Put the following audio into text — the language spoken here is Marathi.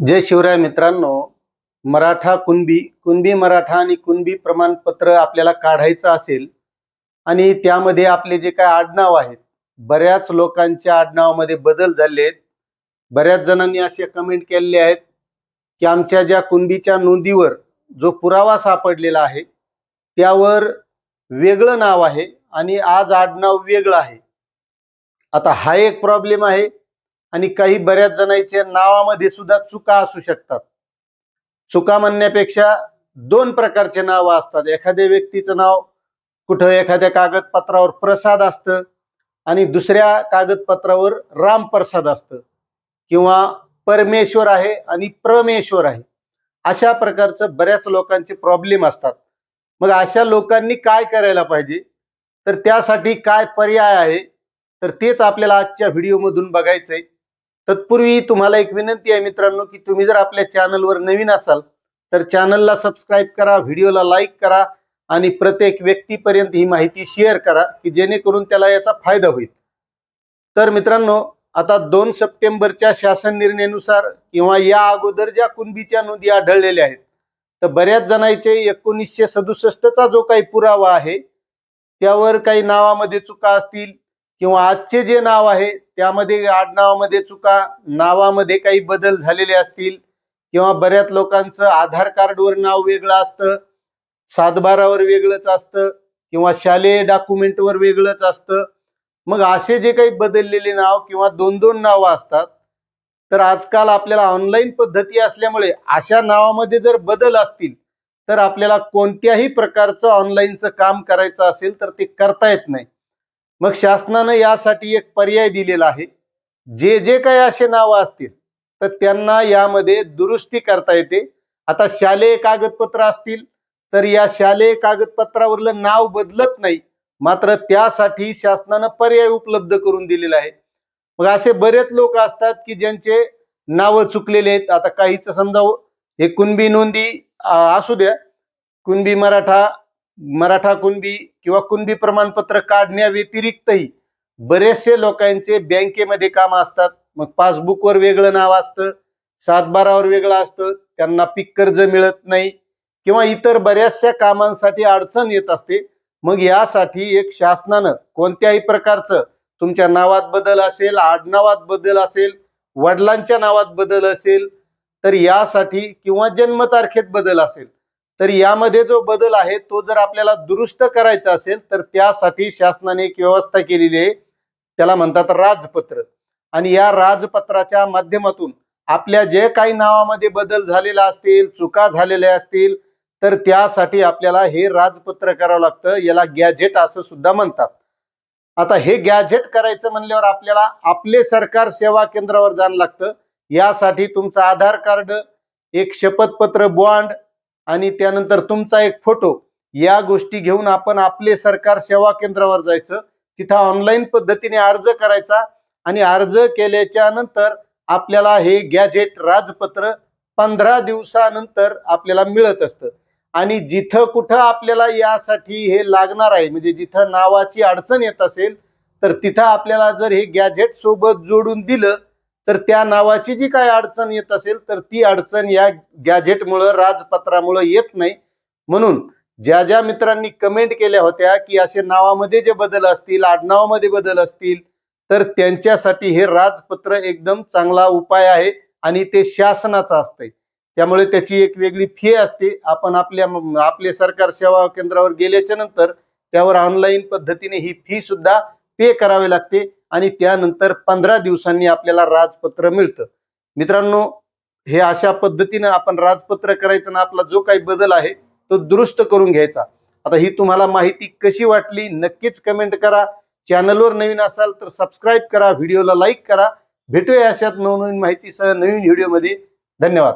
जय शिवराय मित्रांनो. मराठा कुणबी कुणबी मराठा आणि कुणबी प्रमाणपत्र आपल्याला काढायचं असेल आणि त्यामध्ये आपले जे काय आडनाव आहेत बऱ्याच लोकांच्या आडनावामध्ये बदल झाले आहेत. बऱ्याच जणांनी असे कमेंट केलेले आहेत की आमच्या ज्या कुणबीच्या नोंदीवर जो पुरावा सापडलेला आहे त्यावर वेगळं नाव आहे आणि आज आडनाव वेगळं आहे. आता हा एक प्रॉब्लेम आहे. आणि काही बऱ्याच जणांच्या नावामध्ये सुद्धा चुका असू शकतात. चुका म्हणण्यापेक्षा दोन प्रकारचे नाव असतात. एखाद्या व्यक्तीचं नाव कुठं एखाद्या कागदपत्रावर प्रसाद असतं आणि दुसऱ्या कागदपत्रावर रामप्रसाद असतं. किंवा परमेश्वर आहे आणि प्रमेश्वर आहे. अशा प्रकारचं बऱ्याच लोकांचे प्रॉब्लेम असतात. मग अशा लोकांनी काय करायला पाहिजे? तर त्यासाठी काय पर्याय आहे? तर तेच आपल्याला आजच्या व्हिडिओमधून बघायचंय. तत्पूर्वी तुम्हाला एक विनंती आहे मित्रांनो की तुम्ही जर आपल्या चॅनलवर नवीन असाल तर चॅनलला सबस्क्राईब करा व्हिडिओला लाईक करा आणि प्रत्येक व्यक्तीपर्यंत ही माहिती शेअर करा की जेणेकरून त्याला याचा फायदा होईल. तर मित्रांनो आता दोन सप्टेंबरच्या शासन निर्णयानुसार किंवा या अगोदर ज्या कुणबीच्या नोंदी आढळलेल्या आहेत तर बऱ्याच जणांचे एकोणीसशे सदुसष्टचा जो काही पुरावा आहे त्यावर काही नावामध्ये चुका असतील किंवा आजचे जे नाव आहे त्यामध्ये आडनावामध्ये चुका नावामध्ये काही बदल झालेले असतील किंवा बऱ्याच लोकांचं आधार कार्डवर नाव वेगळं असतं सातबारावर वेगळंच असतं किंवा शालेय डॉक्युमेंटवर वेगळंच असतं मग असे जे काही बदललेले नाव किंवा दोन दोन नावं असतात तर आजकाल आपल्याला ऑनलाईन पद्धती असल्यामुळे अशा नावामध्ये जर बदल असतील तर आपल्याला कोणत्याही प्रकारचं ऑनलाईनचं काम करायचं असेल तर ते करता येत नाही. मग शासनानं यासाठी एक पर्याय दिलेला आहे. जे जे काही असे नावं असतील तर त्यांना यामध्ये दुरुस्ती करता येते. आता शालेय कागदपत्र असतील तर या शालेय कागदपत्रावरलं नाव बदलत नाही. मात्र त्यासाठी शासनानं पर्याय उपलब्ध करून दिलेला आहे. मग असे बरेच लोक असतात की ज्यांचे नावं चुकलेले आहेत. आता काहीच समजा हे कुणबी नोंदी असू द्या. कुणबी मराठा मराठा कुणबी किंवा कुणबी प्रमाणपत्र काढण्याव्यतिरिक्तही बरेचसे लोकांचे बँकेमध्ये काम असतात. मग पासबुकवर वेगळं नाव असतं. सातबारावर वेगळं असतं. त्यांना पीक कर्ज मिळत नाही. किंवा इतर बऱ्याचशा कामांसाठी अडचण येत असते. मग यासाठी एक शासनानं कोणत्याही प्रकारचं तुमच्या नावात बदल असेल आडनावात बदल असेल वडिलांच्या नावात बदल असेल तर यासाठी किंवा जन्मतारखेत बदल असेल तर यामध्ये जो बदल आहे तो जर आपल्याला दुरुस्त करायचा असेल तर त्यासाठी शासनाने एक व्यवस्था केलेली आहे. त्याला म्हणतात राजपत्र. आणि या राजपत्राच्या माध्यमातून आपल्या जे काही नावामध्ये बदल झालेला असतील चुका झालेल्या असतील तर त्यासाठी आपल्याला हे राजपत्र करावं लागतं. याला गॅझेट असं सुद्धा म्हणतात. आता हे गॅझेट करायचं म्हणल्यावर आपल्याला आपले सरकार सेवा केंद्रावर जाणं लागतं. यासाठी तुमचं आधार कार्ड एक शपथपत्र बॉन्ड आणि त्यानंतर तुमचा एक फोटो. या गोष्टी घेऊन आपण आपले सरकार सेवा केंद्रावर जायचं. तिथं ऑनलाईन पद्धतीने अर्ज करायचा आणि अर्ज केल्याच्यानंतर आपल्याला हे गॅजेट राजपत्र पंधरा दिवसानंतर आपल्याला मिळत असतं. आणि जिथं कुठं आपल्याला यासाठी हे लागणार आहे म्हणजे जिथं नावाची अडचण येत असेल तर तिथं आपल्याला जर हे गॅझेट सोबत जोडून दिलं तर त्या नावाची जी काय अडचण येत असेल तर ती अडचण या गॅझेटमुळं राजपत्रामुळं येत नाही. म्हणून ज्या ज्या मित्रांनी कमेंट केल्या होत्या की असे नावामध्ये जे बदल असतील आडनावामध्ये बदल असतील तर त्यांच्यासाठी हे राजपत्र एकदम चांगला उपाय आहे आणि ते शासनाचं असतंय. त्यामुळे त्याची एक वेगळी फी असते. आपण आपल्या आपले सरकार सेवा केंद्रावर गेल्याच्यानंतर त्यावर ऑनलाईन पद्धतीने ही फी सुद्धा पे करावी लागते. आणि त्यानंतर पंधरा दिवसांनी आपल्याला राजपत्र मिळतं. मित्रांनो हे अशा पद्धतीनं आपण राजपत्र करायचं ना आपला जो काही बदल आहे तो दुरुस्त करून घ्यायचा. आता ही तुम्हाला माहिती कशी वाटली नक्कीच कमेंट करा. चॅनलवर नवीन असाल तर सबस्क्राईब करा व्हिडिओला लाईक करा. भेटूया अशात नवनवीन माहितीसह नवीन व्हिडिओमध्ये धन्यवाद.